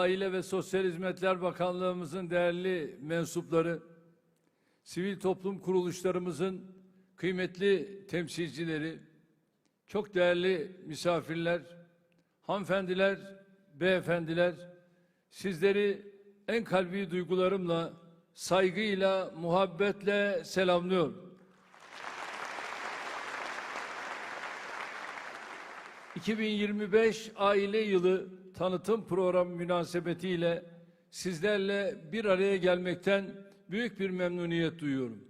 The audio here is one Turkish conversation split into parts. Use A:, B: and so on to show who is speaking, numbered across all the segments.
A: Aile ve Sosyal Hizmetler Bakanlığımızın değerli mensupları, sivil toplum kuruluşlarımızın kıymetli temsilcileri, çok değerli misafirler, hanımefendiler, beyefendiler, sizleri en kalbi duygularımla, saygıyla, muhabbetle selamlıyorum. 2025 Aile Yılı tanıtım programı münasebetiyle sizlerle bir araya gelmekten büyük bir memnuniyet duyuyorum.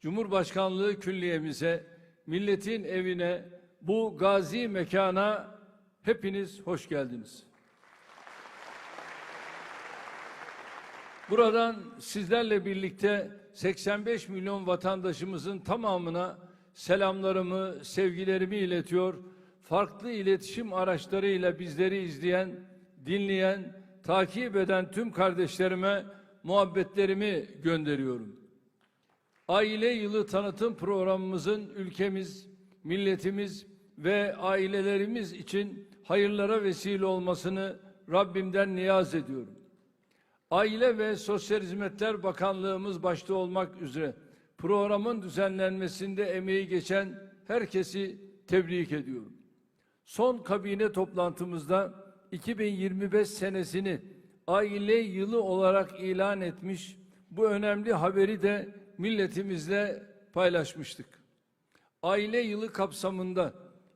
A: Cumhurbaşkanlığı külliyemize, milletin evine, bu gazi mekana hepiniz hoş geldiniz. Buradan sizlerle birlikte 85 milyon vatandaşımızın tamamına selamlarımı, sevgilerimi iletiyor. Farklı iletişim araçlarıyla bizleri izleyen, dinleyen, takip eden tüm kardeşlerime muhabbetlerimi gönderiyorum. Aile Yılı tanıtım programımızın ülkemiz, milletimiz ve ailelerimiz için hayırlara vesile olmasını Rabbimden niyaz ediyorum. Aile ve Sosyal Hizmetler Bakanlığımız başta olmak üzere programın düzenlenmesinde emeği geçen herkesi tebrik ediyorum. Son kabine toplantımızda 2025 senesini aile yılı olarak ilan etmiş bu önemli haberi de milletimizle paylaşmıştık. Aile yılı kapsamında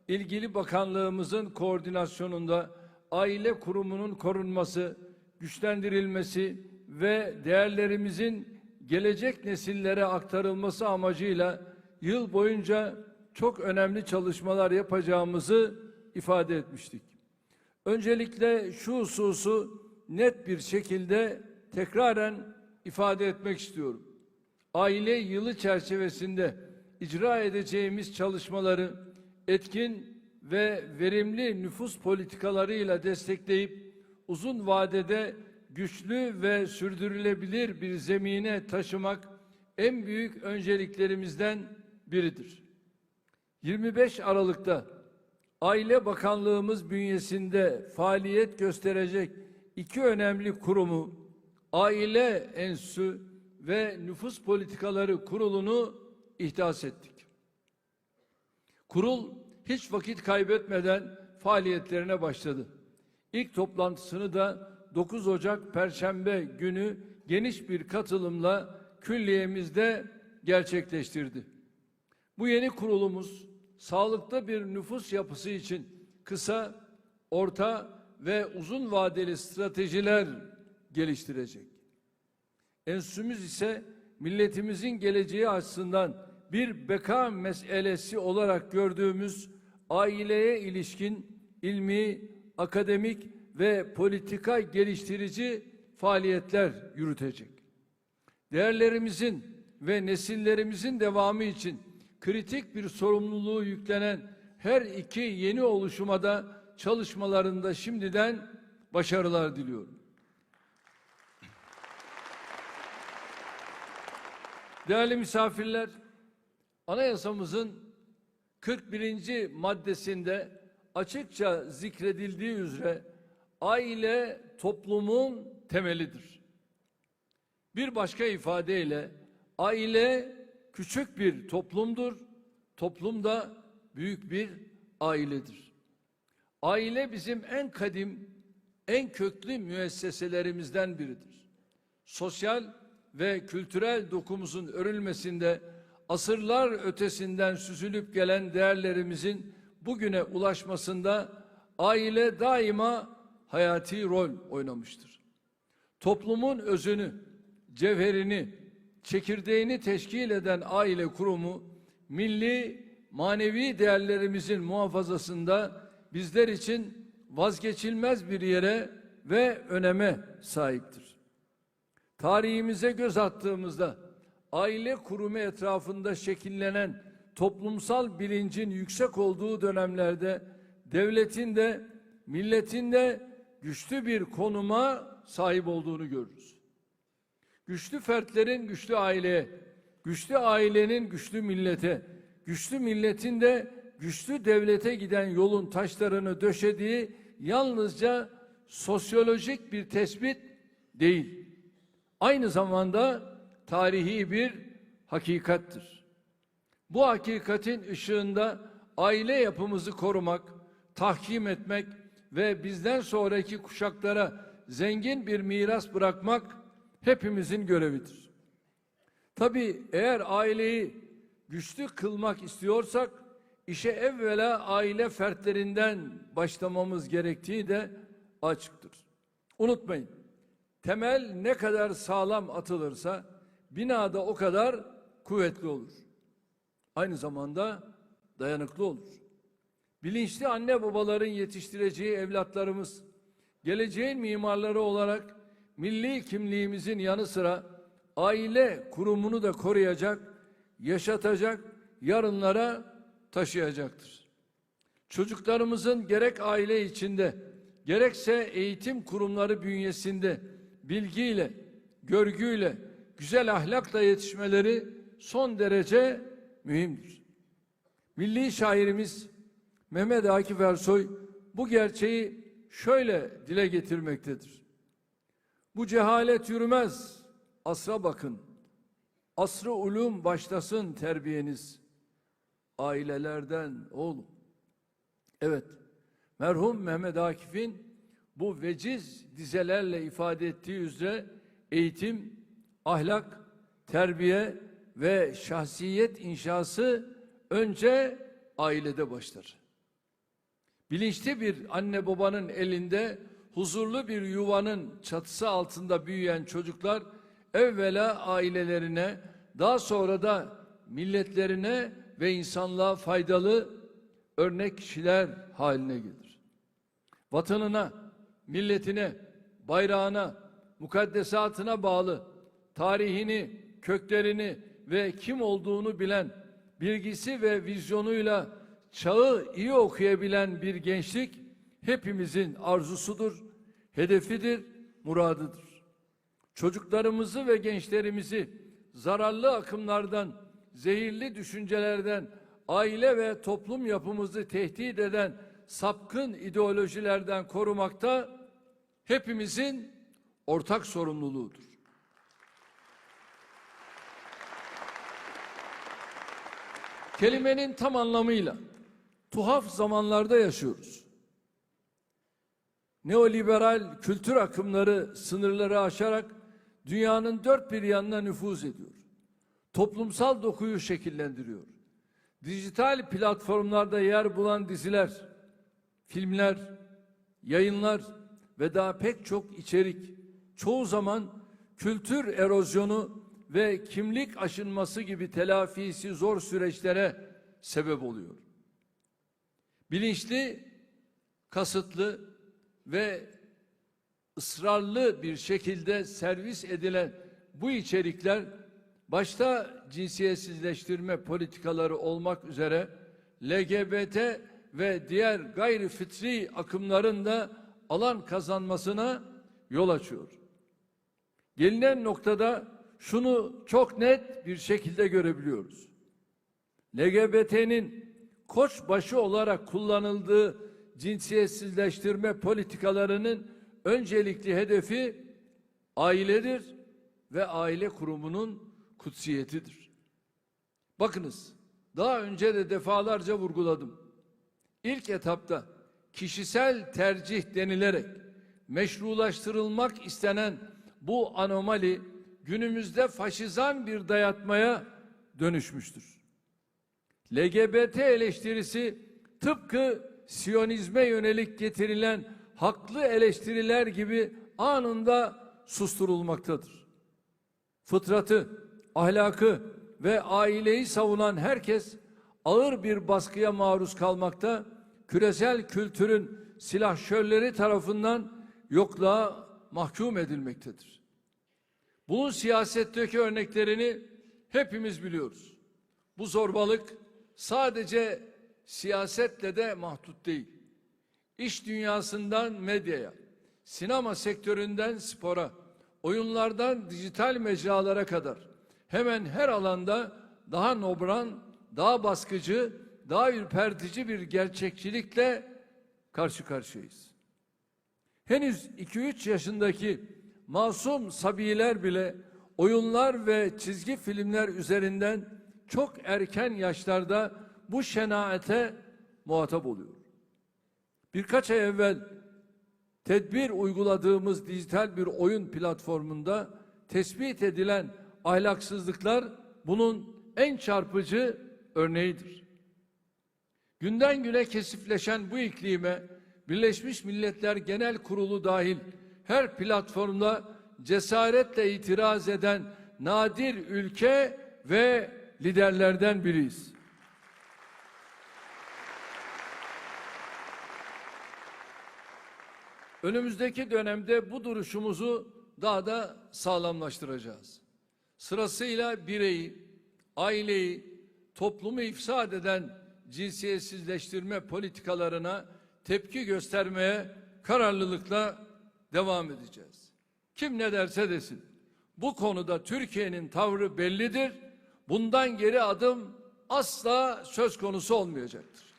A: ilgili bakanlığımızın koordinasyonunda aile kurumunun korunması, güçlendirilmesi ve değerlerimizin gelecek nesillere aktarılması amacıyla yıl boyunca çok önemli çalışmalar yapacağımızı ifade etmiştik. Öncelikle şu hususu net bir şekilde tekraren ifade etmek istiyorum. Aile yılı çerçevesinde icra edeceğimiz çalışmaları etkin ve verimli nüfus politikalarıyla destekleyip uzun vadede güçlü ve sürdürülebilir bir zemine taşımak en büyük önceliklerimizden biridir. 25 Aralık'ta Aile Bakanlığımız bünyesinde faaliyet gösterecek iki önemli kurumu Aile Enstitüsü ve Nüfus Politikaları Kurulu'nu ihdas ettik. Kurul hiç vakit kaybetmeden faaliyetlerine başladı. İlk toplantısını da 9 Ocak Perşembe günü geniş bir katılımla külliyemizde gerçekleştirdi. Bu yeni kurulumuz sağlıklı bir nüfus yapısı için kısa, orta ve uzun vadeli stratejiler geliştirecek. Enstitümüz ise milletimizin geleceği açısından bir beka meselesi olarak gördüğümüz aileye ilişkin ilmi, akademik ve politika geliştirici faaliyetler yürütecek. Değerlerimizin ve nesillerimizin devamı için kritik bir sorumluluğu yüklenen her iki yeni oluşumada çalışmalarında şimdiden başarılar diliyorum. Değerli misafirler, anayasamızın 41. maddesinde açıkça zikredildiği üzere aile toplumun temelidir. Bir başka ifadeyle aile küçük bir toplumdur, toplum da büyük bir ailedir. Aile bizim en kadim, en köklü müesseselerimizden biridir. Sosyal ve kültürel dokumuzun örülmesinde asırlar ötesinden süzülüp gelen değerlerimizin bugüne ulaşmasında aile daima hayati rol oynamıştır. Toplumun özünü, cevherini, çekirdeğini teşkil eden aile kurumu milli manevi değerlerimizin muhafazasında bizler için vazgeçilmez bir yere ve öneme sahiptir. Tarihimize göz attığımızda aile kurumu etrafında şekillenen toplumsal bilincin yüksek olduğu dönemlerde devletin de milletin de güçlü bir konuma sahip olduğunu görürüz. Güçlü fertlerin güçlü aileye, güçlü ailenin güçlü millete, güçlü milletin de güçlü devlete giden yolun taşlarını döşediği yalnızca sosyolojik bir tespit değil. Aynı zamanda tarihi bir hakikattir. Bu hakikatin ışığında aile yapımızı korumak, tahkim etmek ve bizden sonraki kuşaklara zengin bir miras bırakmak hepimizin görevidir. Tabii eğer aileyi güçlü kılmak istiyorsak işe evvela aile fertlerinden başlamamız gerektiği de açıktır. Unutmayın. Temel ne kadar sağlam atılırsa binada o kadar kuvvetli olur. Aynı zamanda dayanıklı olur. Bilinçli anne babaların yetiştireceği evlatlarımız geleceğin mimarları olarak milli kimliğimizin yanı sıra aile kurumunu da koruyacak, yaşatacak, yarınlara taşıyacaktır. Çocuklarımızın gerek aile içinde gerekse eğitim kurumları bünyesinde bilgiyle, görgüyle, güzel ahlakla yetişmeleri son derece mühimdir. Milli şairimiz Mehmet Akif Ersoy bu gerçeği şöyle dile getirmektedir. Bu cehalet yürümez, asra bakın. Asrı ulum başlasın terbiyeniz. Ailelerden oğlum. Evet, merhum Mehmet Akif'in bu veciz dizelerle ifade ettiği üzere eğitim, ahlak, terbiye ve şahsiyet inşası önce ailede başlar. Bilinçli bir anne babanın elinde huzurlu bir yuvanın çatısı altında büyüyen çocuklar evvela ailelerine daha sonra da milletlerine ve insanlığa faydalı örnek kişiler haline gelir. Vatanına, milletine, bayrağına, mukaddesatına bağlı tarihini, köklerini ve kim olduğunu bilen, bilgisi ve vizyonuyla çağı iyi okuyabilen bir gençlik hepimizin arzusudur, hedefidir, muradıdır. Çocuklarımızı ve gençlerimizi zararlı akımlardan, zehirli düşüncelerden, aile ve toplum yapımızı tehdit eden sapkın ideolojilerden korumakta hepimizin ortak sorumluluğudur. Kelimenin tam anlamıyla tuhaf zamanlarda yaşıyoruz. Neoliberal kültür akımları sınırları aşarak dünyanın dört bir yanına nüfuz ediyor. Toplumsal dokuyu şekillendiriyor. Dijital platformlarda yer bulan diziler, filmler, yayınlar ve daha pek çok içerik çoğu zaman kültür erozyonu ve kimlik aşınması gibi telafisi zor süreçlere sebep oluyor. Bilinçli, kasıtlı ve ısrarlı bir şekilde servis edilen bu içerikler başta cinsiyetsizleştirme politikaları olmak üzere LGBT ve diğer gayri fitri akımların da alan kazanmasına yol açıyor. Gelinen noktada şunu çok net bir şekilde görebiliyoruz. LGBT'nin koç başı olarak kullanıldığı cinsiyetsizleştirme politikalarının öncelikli hedefi ailedir ve aile kurumunun kutsiyetidir. Bakınız, daha önce de defalarca vurguladım. İlk etapta kişisel tercih denilerek meşrulaştırılmak istenen bu anomali günümüzde faşizan bir dayatmaya dönüşmüştür. LGBT eleştirisi tıpkı Siyonizme yönelik getirilen haklı eleştiriler gibi anında susturulmaktadır. Fıtratı, ahlakı ve aileyi savunan herkes ağır bir baskıya maruz kalmakta, küresel kültürün silahşörleri tarafından yokluğa mahkum edilmektedir. Bunun siyasetteki örneklerini hepimiz biliyoruz. Bu zorbalık sadece siyasetle de mahdut değil. İş dünyasından medyaya, sinema sektöründen spora, oyunlardan dijital mecralara kadar hemen her alanda daha nobran, daha baskıcı, daha ürpertici bir gerçekçilikle karşı karşıyayız. Henüz 2-3 yaşındaki masum sabiler bile oyunlar ve çizgi filmler üzerinden çok erken yaşlarda bu şenaate muhatap oluyor. Birkaç ay evvel tedbir uyguladığımız dijital bir oyun platformunda tespit edilen ahlaksızlıklar bunun en çarpıcı örneğidir. Günden güne kesifleşen bu iklime Birleşmiş Milletler Genel Kurulu dahil her platformda cesaretle itiraz eden nadir ülke ve liderlerden biriyiz. Önümüzdeki dönemde bu duruşumuzu daha da sağlamlaştıracağız. Sırasıyla bireyi, aileyi, toplumu ifsad eden cinsiyetsizleştirme politikalarına tepki göstermeye kararlılıkla devam edeceğiz. Kim ne derse desin. Bu konuda Türkiye'nin tavrı bellidir. Bundan geri adım asla söz konusu olmayacaktır.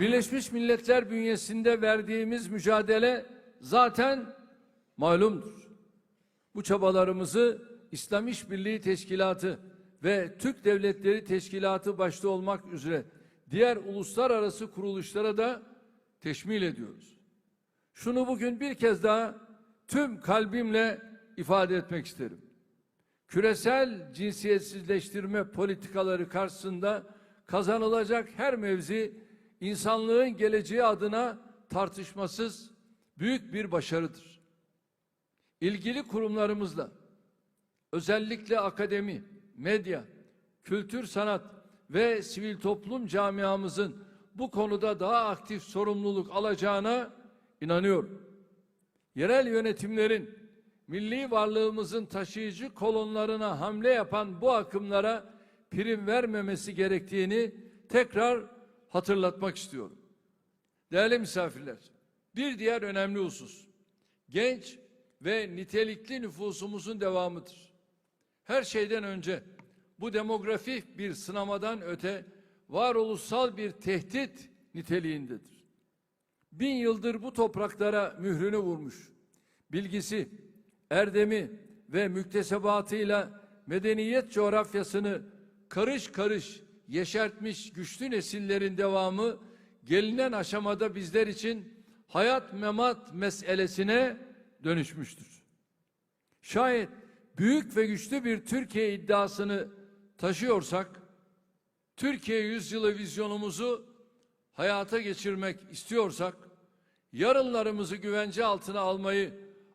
A: Birleşmiş Milletler bünyesinde verdiğimiz mücadele zaten malumdur. Bu çabalarımızı İslam İşbirliği Teşkilatı ve Türk Devletleri Teşkilatı başta olmak üzere diğer uluslararası kuruluşlara da teşmil ediyoruz. Şunu bugün bir kez daha tüm kalbimle ifade etmek isterim. Küresel cinsiyetsizleştirme politikaları karşısında kazanılacak her mevzi insanlığın geleceği adına tartışmasız büyük bir başarıdır. İlgili kurumlarımızla özellikle akademi, medya, kültür sanat ve sivil toplum camiamızın bu konuda daha aktif sorumluluk alacağına inanıyorum. Yerel yönetimlerin milli varlığımızın taşıyıcı kolonlarına hamle yapan bu akımlara prim vermemesi gerektiğini tekrar hatırlatmak istiyorum. Değerli misafirler, bir diğer önemli husus genç ve nitelikli nüfusumuzun devamıdır. Her şeyden önce bu demografik bir sınamadan öte varoluşsal bir tehdit niteliğindedir. Bin yıldır bu topraklara mührünü vurmuş, bilgisi, erdemi ve müktesebatıyla medeniyet coğrafyasını karış karış yeşertmiş güçlü nesillerin devamı gelinen aşamada bizler için hayat memat meselesine dönüşmüştür. Şayet büyük ve güçlü bir Türkiye iddiasını taşıyorsak, Türkiye yüzyılı vizyonumuzu hayata geçirmek istiyorsak, yarınlarımızı güvence altına almayı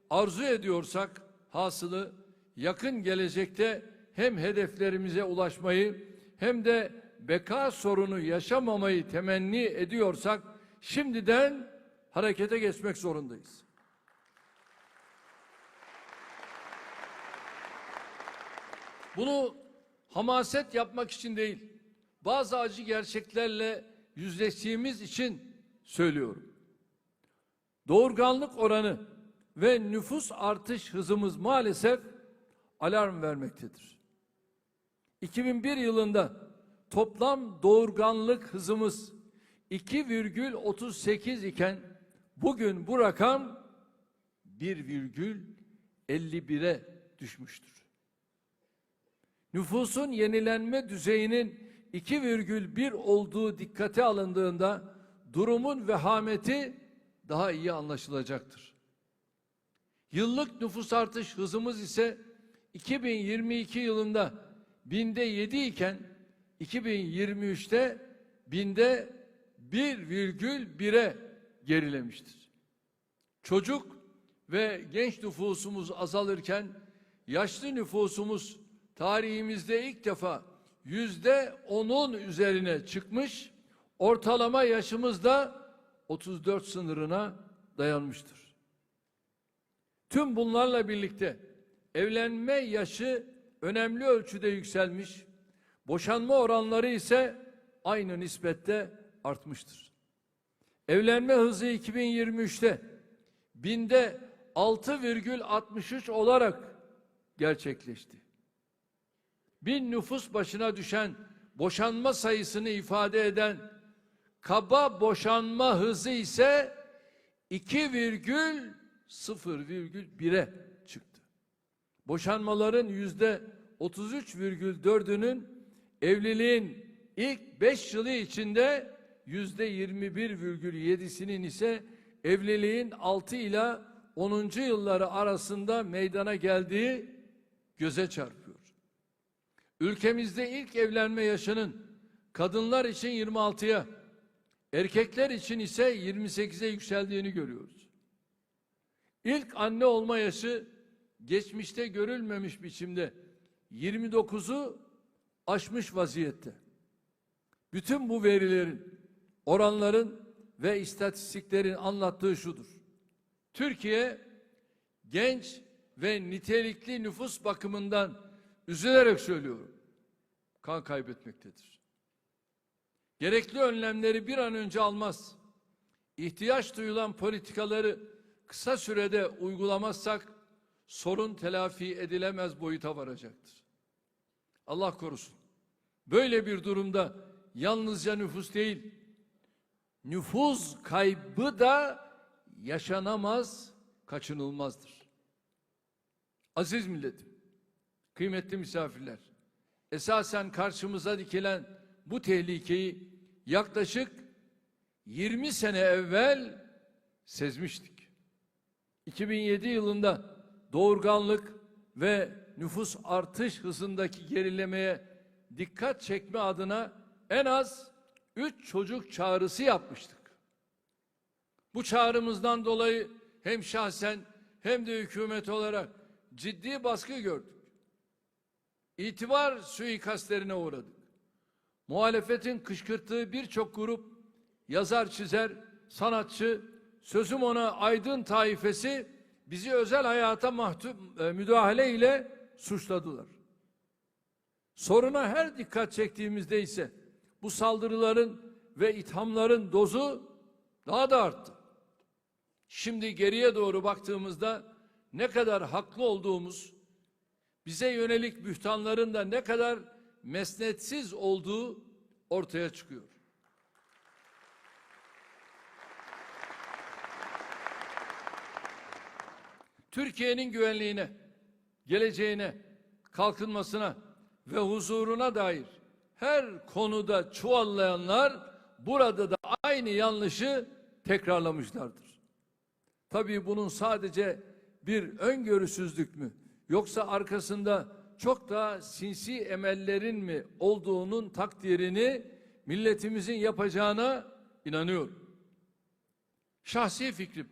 A: arzu ediyorsak, hasılı yakın gelecekte hem hedeflerimize ulaşmayı hem de beka sorunu yaşamamayı temenni ediyorsak, şimdiden harekete geçmek zorundayız. Bunu hamaset yapmak için değil, bazı acı gerçeklerle yüzleştiğimiz için söylüyorum. Doğurganlık oranı ve nüfus artış hızımız maalesef alarm vermektedir. 2001 yılında toplam doğurganlık hızımız 2,38 iken bugün bu rakam 1,51'e düşmüştür. Nüfusun yenilenme düzeyinin 2,1 olduğu dikkate alındığında durumun vehameti daha iyi anlaşılacaktır. Yıllık nüfus artış hızımız ise 2022 yılında binde 7 iken 2023'te binde 1,1'e gerilemiştir. Çocuk ve genç nüfusumuz azalırken yaşlı nüfusumuz tarihimizde ilk defa yüzde onun üzerine çıkmış, ortalama yaşımız da 34 sınırına dayanmıştır. Tüm bunlarla birlikte evlenme yaşı önemli ölçüde yükselmiş, boşanma oranları ise aynı nispette artmıştır. Evlenme hızı 2023'te binde 6,63 olarak gerçekleşti bin nüfus başına düşen boşanma sayısını ifade eden kaba boşanma hızı ise 2,0,1'e çıktı. Boşanmaların yüzde 33,4'ünün evliliğin ilk 5 yılı içinde yüzde 21,7'sinin ise evliliğin 6 ile 10. yılları arasında meydana geldiği göze çarpıyor. Ülkemizde ilk evlenme yaşının kadınlar için 26'ya, erkekler için ise 28'e yükseldiğini görüyoruz. İlk anne olma yaşı geçmişte görülmemiş biçimde 29'u aşmış vaziyette. Bütün bu verilerin, oranların ve istatistiklerin anlattığı şudur. Türkiye genç ve nitelikli nüfus bakımından üzülerek söylüyorum. Kan kaybetmektedir. Gerekli önlemleri bir an önce almaz. ihtiyaç duyulan politikaları kısa sürede uygulamazsak sorun telafi edilemez boyuta varacaktır. Allah korusun. Böyle bir durumda yalnızca nüfus değil, nüfus kaybı da yaşanamaz, kaçınılmazdır. Aziz milletim, kıymetli misafirler, esasen karşımıza dikilen bu tehlikeyi yaklaşık 20 sene evvel sezmiştik. 2007 yılında doğurganlık ve nüfus artış hızındaki gerilemeye dikkat çekme adına en az 3 çocuk çağrısı yapmıştık. Bu çağrımızdan dolayı hem şahsen hem de hükümet olarak ciddi baskı gördük. İtibar suikastlerine uğradık. Muhalefetin kışkırttığı birçok grup yazar çizer, sanatçı, sözüm ona aydın taifesi bizi özel hayata mahtum, e, müdahale ile suçladılar. Soruna her dikkat çektiğimizde ise bu saldırıların ve ithamların dozu daha da arttı. Şimdi geriye doğru baktığımızda ne kadar haklı olduğumuz, bize yönelik bühtanların da ne kadar mesnetsiz olduğu ortaya çıkıyor. Türkiye'nin güvenliğine, geleceğine, kalkınmasına ve huzuruna dair her konuda çuvallayanlar burada da aynı yanlışı tekrarlamışlardır. Tabii bunun sadece bir öngörüsüzlük mü yoksa arkasında çok daha sinsi emellerin mi olduğunun takdirini milletimizin yapacağına inanıyorum. Şahsi fikrim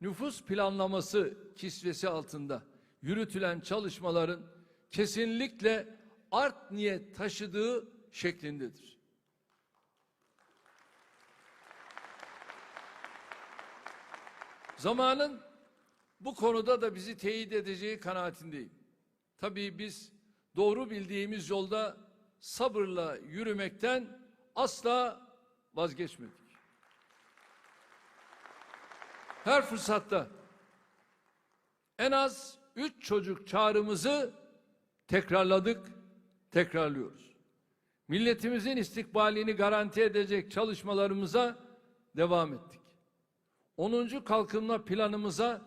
A: nüfus planlaması kisvesi altında yürütülen çalışmaların kesinlikle art niyet taşıdığı şeklindedir. Zamanın bu konuda da bizi teyit edeceği kanaatindeyim. Tabii biz doğru bildiğimiz yolda sabırla yürümekten asla vazgeçmedik. Her fırsatta en az üç çocuk çağrımızı tekrarladık, tekrarlıyoruz. Milletimizin istikbalini garanti edecek çalışmalarımıza devam ettik. 10. kalkınma planımıza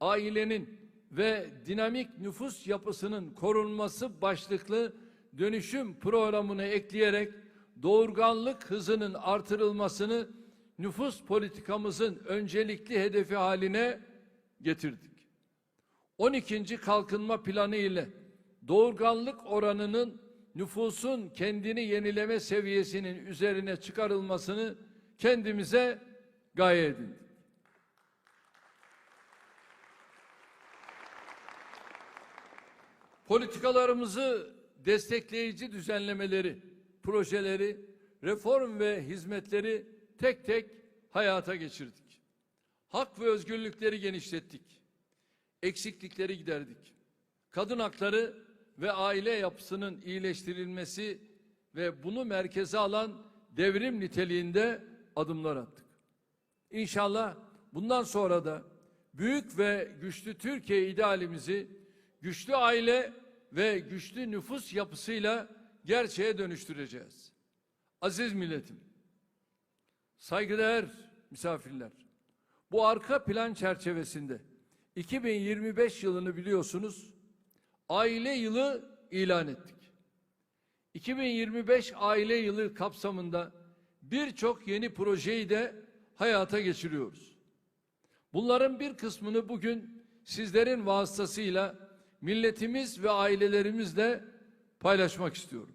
A: ailenin ve dinamik nüfus yapısının korunması başlıklı dönüşüm programını ekleyerek doğurganlık hızının artırılmasını nüfus politikamızın öncelikli hedefi haline getirdik. 12. kalkınma planı ile doğurganlık oranının nüfusun kendini yenileme seviyesinin üzerine çıkarılmasını kendimize gaye edindik. Politikalarımızı destekleyici düzenlemeleri, projeleri, reform ve hizmetleri tek tek hayata geçirdik. Hak ve özgürlükleri genişlettik. Eksiklikleri giderdik. Kadın hakları ve aile yapısının iyileştirilmesi ve bunu merkeze alan devrim niteliğinde adımlar attık. İnşallah bundan sonra da büyük ve güçlü Türkiye idealimizi güçlü aile ve güçlü nüfus yapısıyla gerçeğe dönüştüreceğiz. Aziz milletim, Saygıdeğer misafirler, bu arka plan çerçevesinde 2025 yılını biliyorsunuz aile yılı ilan ettik. 2025 aile yılı kapsamında birçok yeni projeyi de hayata geçiriyoruz. Bunların bir kısmını bugün sizlerin vasıtasıyla milletimiz ve ailelerimizle paylaşmak istiyorum.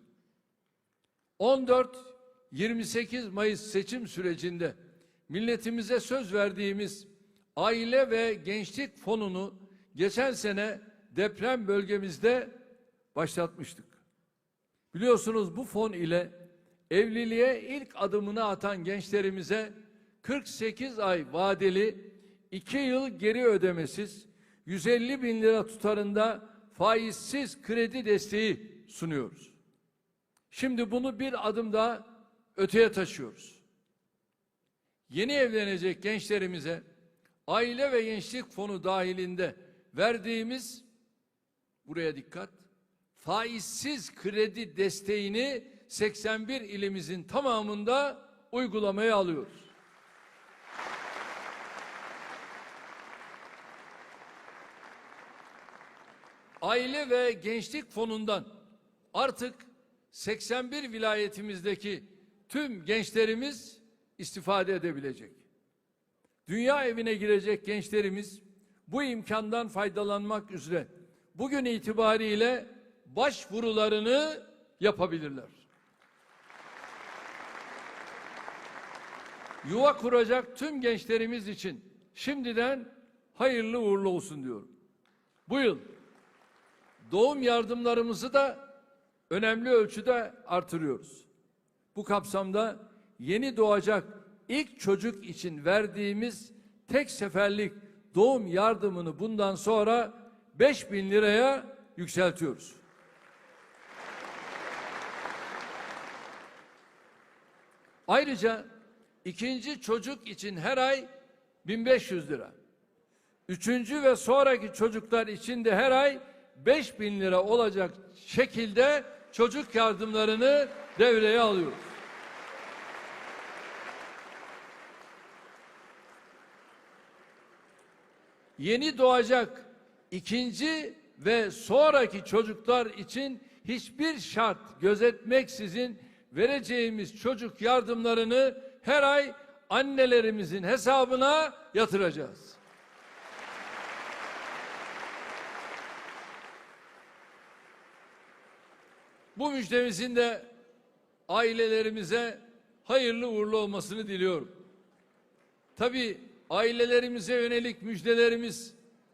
A: 14-28 Mayıs seçim sürecinde milletimize söz verdiğimiz aile ve gençlik fonunu geçen sene deprem bölgemizde başlatmıştık. Biliyorsunuz bu fon ile evliliğe ilk adımını atan gençlerimize 48 ay vadeli 2 yıl geri ödemesiz 150 bin lira tutarında faizsiz kredi desteği sunuyoruz. Şimdi bunu bir adım daha öteye taşıyoruz. Yeni evlenecek gençlerimize aile ve gençlik fonu dahilinde verdiğimiz buraya dikkat faizsiz kredi desteğini 81 ilimizin tamamında uygulamaya alıyoruz. Aile ve Gençlik Fonu'ndan artık 81 vilayetimizdeki tüm gençlerimiz istifade edebilecek. Dünya evine girecek gençlerimiz bu imkandan faydalanmak üzere bugün itibariyle başvurularını yapabilirler. Yuva kuracak tüm gençlerimiz için şimdiden hayırlı uğurlu olsun diyorum. Bu yıl doğum yardımlarımızı da önemli ölçüde artırıyoruz. Bu kapsamda yeni doğacak ilk çocuk için verdiğimiz tek seferlik doğum yardımını bundan sonra 5 bin liraya yükseltiyoruz. Ayrıca ikinci çocuk için her ay 1500 lira. Üçüncü ve sonraki çocuklar için de her ay 5000 lira olacak şekilde çocuk yardımlarını devreye alıyoruz. Yeni doğacak ikinci ve sonraki çocuklar için hiçbir şart gözetmeksizin vereceğimiz çocuk yardımlarını her ay annelerimizin hesabına yatıracağız. Bu müjdemizin de ailelerimize hayırlı uğurlu olmasını diliyorum. Tabi ailelerimize yönelik müjdelerimiz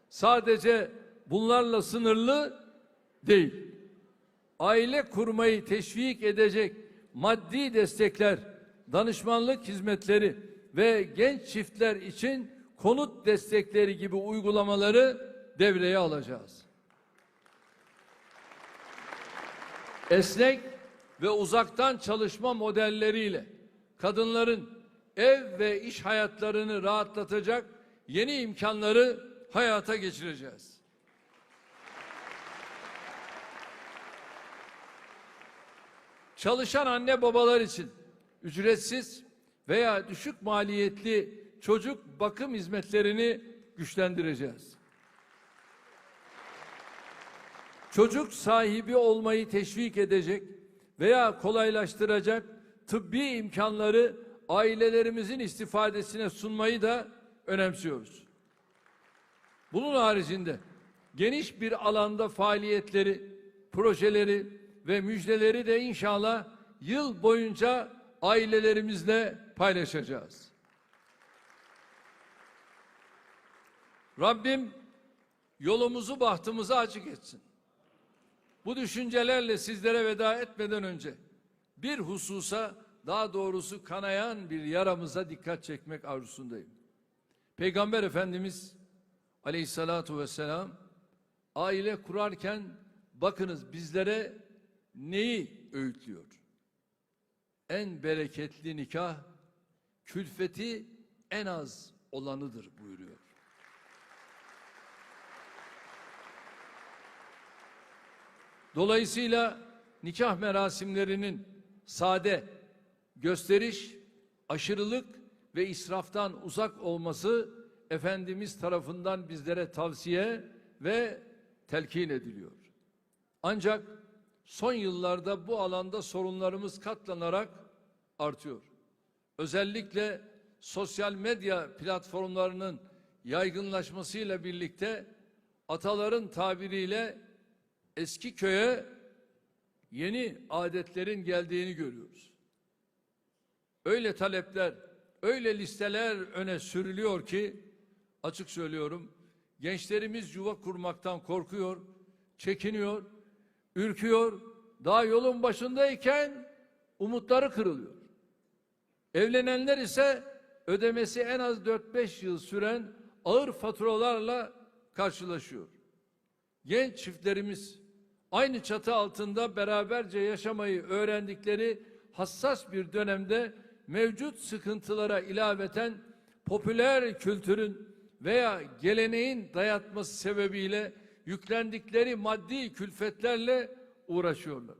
A: sadece bunlarla sınırlı değil. Aile kurmayı teşvik edecek maddi destekler, danışmanlık hizmetleri ve genç çiftler için konut destekleri gibi uygulamaları devreye alacağız. Esnek ve uzaktan çalışma modelleriyle kadınların ev ve iş hayatlarını rahatlatacak yeni imkanları hayata geçireceğiz. Çalışan anne babalar için ücretsiz veya düşük maliyetli çocuk bakım hizmetlerini güçlendireceğiz. Çocuk sahibi olmayı teşvik edecek veya kolaylaştıracak tıbbi imkanları ailelerimizin istifadesine sunmayı da önemsiyoruz. Bunun haricinde geniş bir alanda faaliyetleri, projeleri ve müjdeleri de inşallah yıl boyunca ailelerimizle paylaşacağız. Rabbim yolumuzu bahtımızı açık etsin. Bu düşüncelerle sizlere veda etmeden önce bir hususa daha doğrusu kanayan bir yaramıza dikkat çekmek arzusundayım. Peygamber Efendimiz aleyhissalatu vesselam aile kurarken bakınız bizlere neyi öğütlüyor? En bereketli nikah külfeti en az olanıdır buyuruyor. Dolayısıyla nikah merasimlerinin sade, gösteriş, aşırılık ve israftan uzak olması Efendimiz tarafından bizlere tavsiye ve telkin ediliyor. Ancak son yıllarda bu alanda sorunlarımız katlanarak artıyor. Özellikle sosyal medya platformlarının yaygınlaşmasıyla birlikte ataların tabiriyle eski köye yeni adetlerin geldiğini görüyoruz. Öyle talepler, öyle listeler öne sürülüyor ki açık söylüyorum gençlerimiz yuva kurmaktan korkuyor, çekiniyor, ürküyor. Daha yolun başındayken umutları kırılıyor. Evlenenler ise ödemesi en az 4-5 yıl süren ağır faturalarla karşılaşıyor. Genç çiftlerimiz aynı çatı altında beraberce yaşamayı öğrendikleri hassas bir dönemde mevcut sıkıntılara ilaveten popüler kültürün veya geleneğin dayatması sebebiyle yüklendikleri maddi külfetlerle uğraşıyorlar.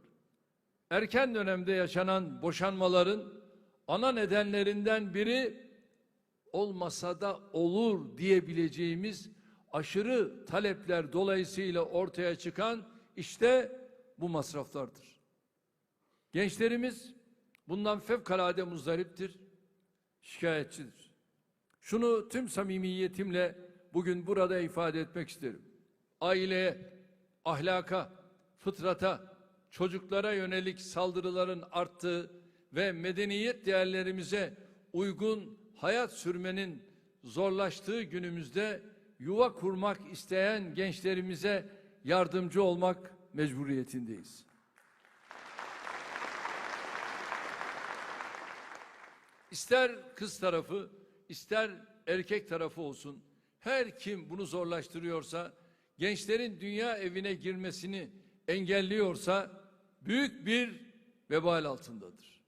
A: Erken dönemde yaşanan boşanmaların ana nedenlerinden biri olmasa da olur diyebileceğimiz aşırı talepler dolayısıyla ortaya çıkan işte bu masraflardır. Gençlerimiz bundan fevkalade muzdariptir, şikayetçidir. Şunu tüm samimiyetimle bugün burada ifade etmek isterim. Aileye, ahlaka, fıtrata, çocuklara yönelik saldırıların arttığı ve medeniyet değerlerimize uygun hayat sürmenin zorlaştığı günümüzde yuva kurmak isteyen gençlerimize yardımcı olmak mecburiyetindeyiz. İster kız tarafı, ister erkek tarafı olsun, her kim bunu zorlaştırıyorsa, gençlerin dünya evine girmesini engelliyorsa büyük bir vebal altındadır.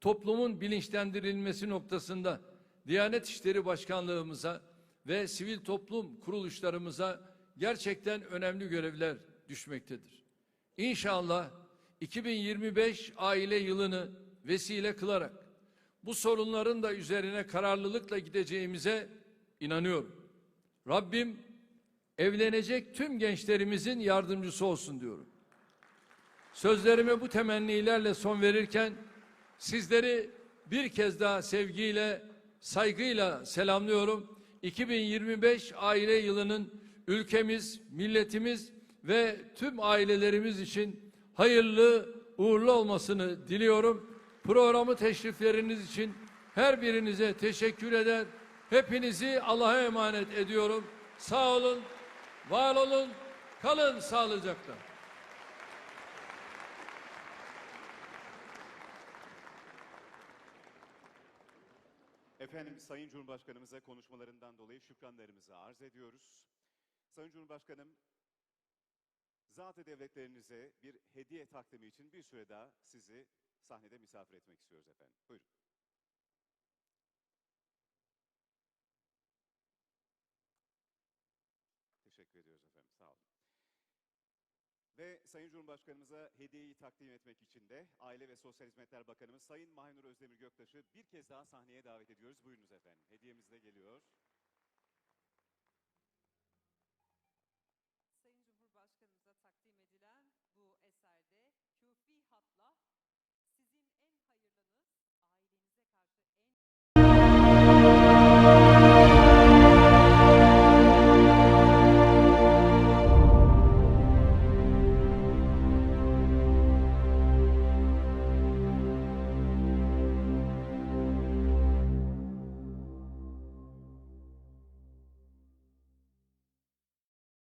A: Toplumun bilinçlendirilmesi noktasında Diyanet İşleri Başkanlığımıza ve sivil toplum kuruluşlarımıza gerçekten önemli görevler düşmektedir. İnşallah 2025 aile yılını vesile kılarak bu sorunların da üzerine kararlılıkla gideceğimize inanıyorum. Rabbim evlenecek tüm gençlerimizin yardımcısı olsun diyorum. Sözlerime bu temennilerle son verirken sizleri bir kez daha sevgiyle, saygıyla selamlıyorum. 2025 aile yılının ülkemiz, milletimiz ve tüm ailelerimiz için hayırlı, uğurlu olmasını diliyorum. Programı teşrifleriniz için her birinize teşekkür eder. Hepinizi Allah'a emanet ediyorum. Sağ olun, var olun, kalın sağlıcakla.
B: Efendim Sayın Cumhurbaşkanımıza konuşmalarından dolayı şükranlarımızı arz ediyoruz. Sayın Cumhurbaşkanım, zat-ı devletlerinize bir hediye takdimi için bir süre daha sizi sahnede misafir etmek istiyoruz efendim. Buyurun. Teşekkür ediyoruz efendim, sağ olun. Ve Sayın Cumhurbaşkanımıza hediyeyi takdim etmek için de Aile ve Sosyal Hizmetler Bakanımız Sayın Mahinur Özdemir Göktaş'ı bir kez daha sahneye davet ediyoruz. Buyurunuz efendim. Hediyemiz de geliyor.